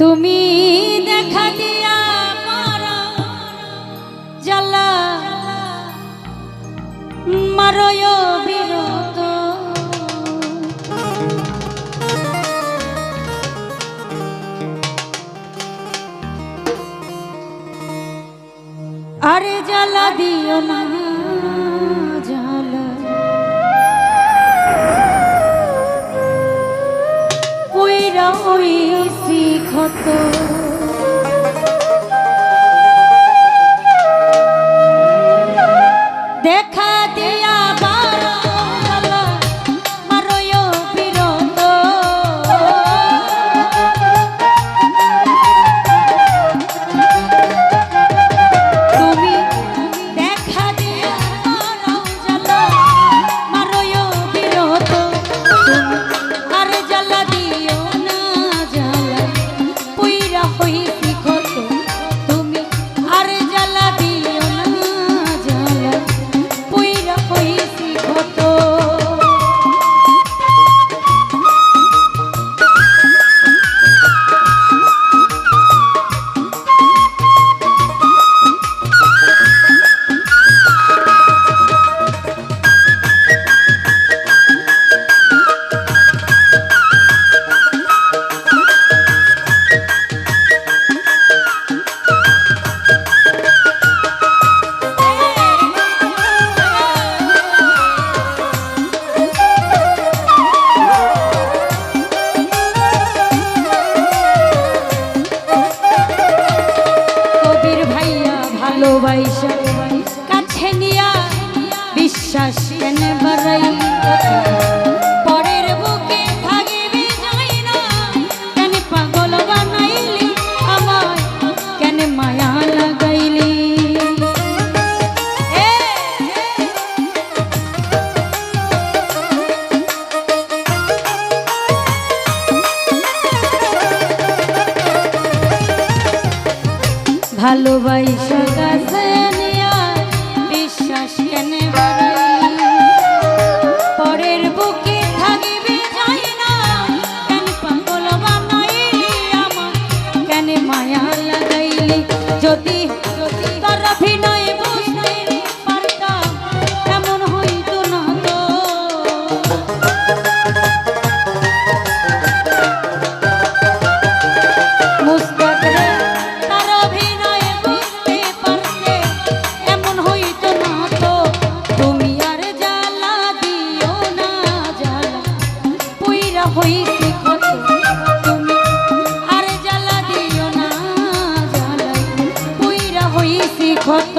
তুমি দেখা দিয়া মর জ্বালা মারয় বিরত আরে জ্বালা দিও না। দেখা দিয়া ক্ষত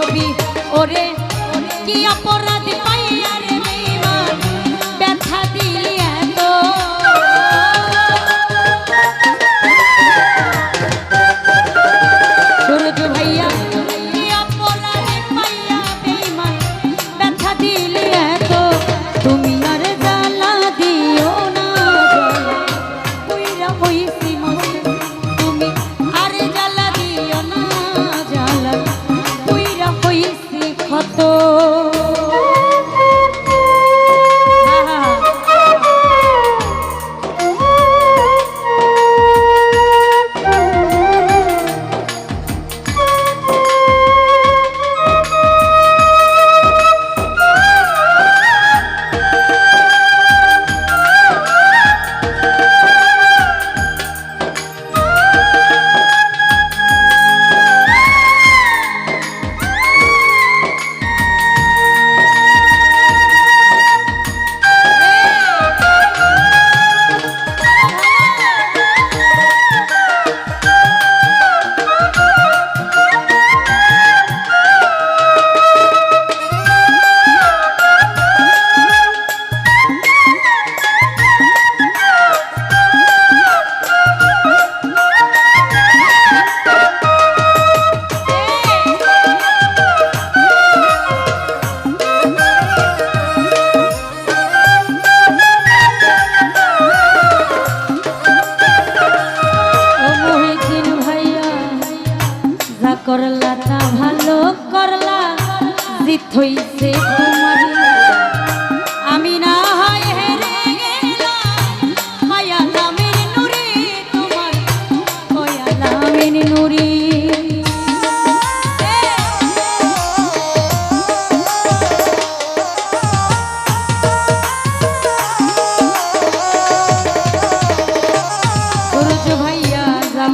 ছবি ওরে কি অপরাধ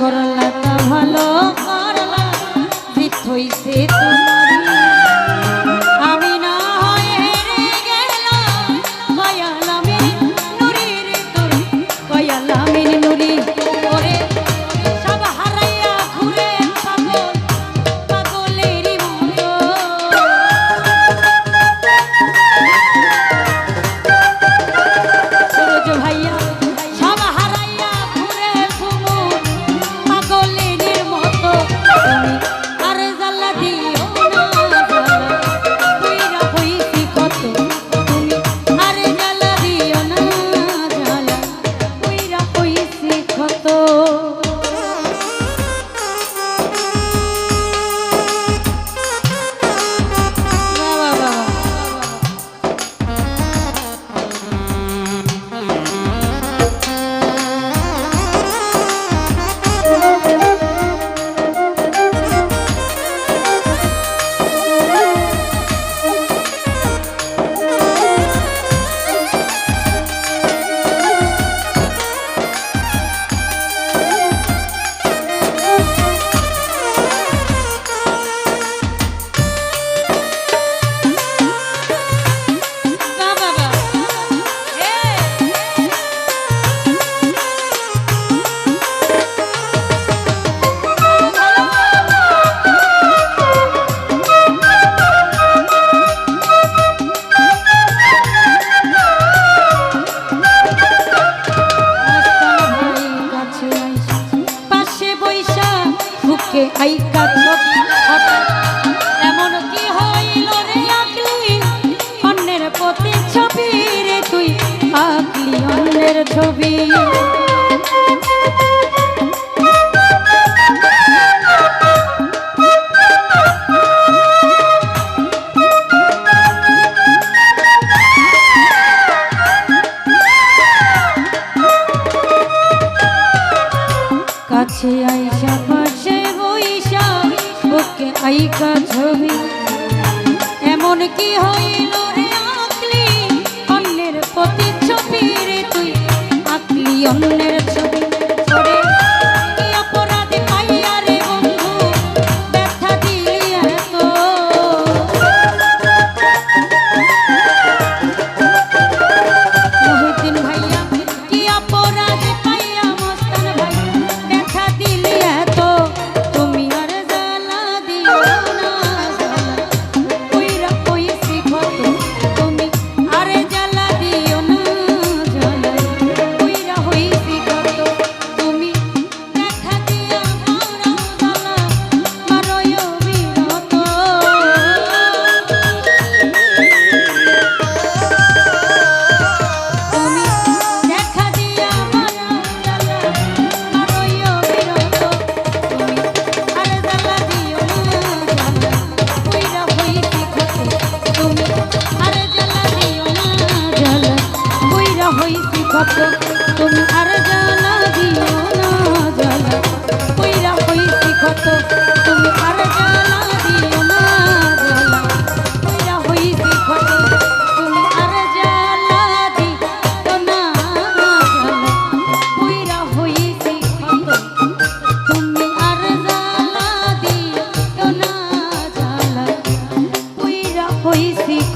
করলা আজকে আই ছবি এমন কি হইল রে অন্যের প্রতি ছবি রে তুই, আঁকলি অন্যের ছবি। অন্যের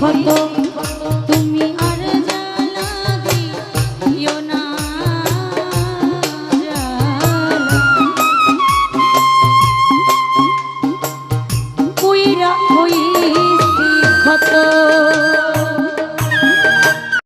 খন্দ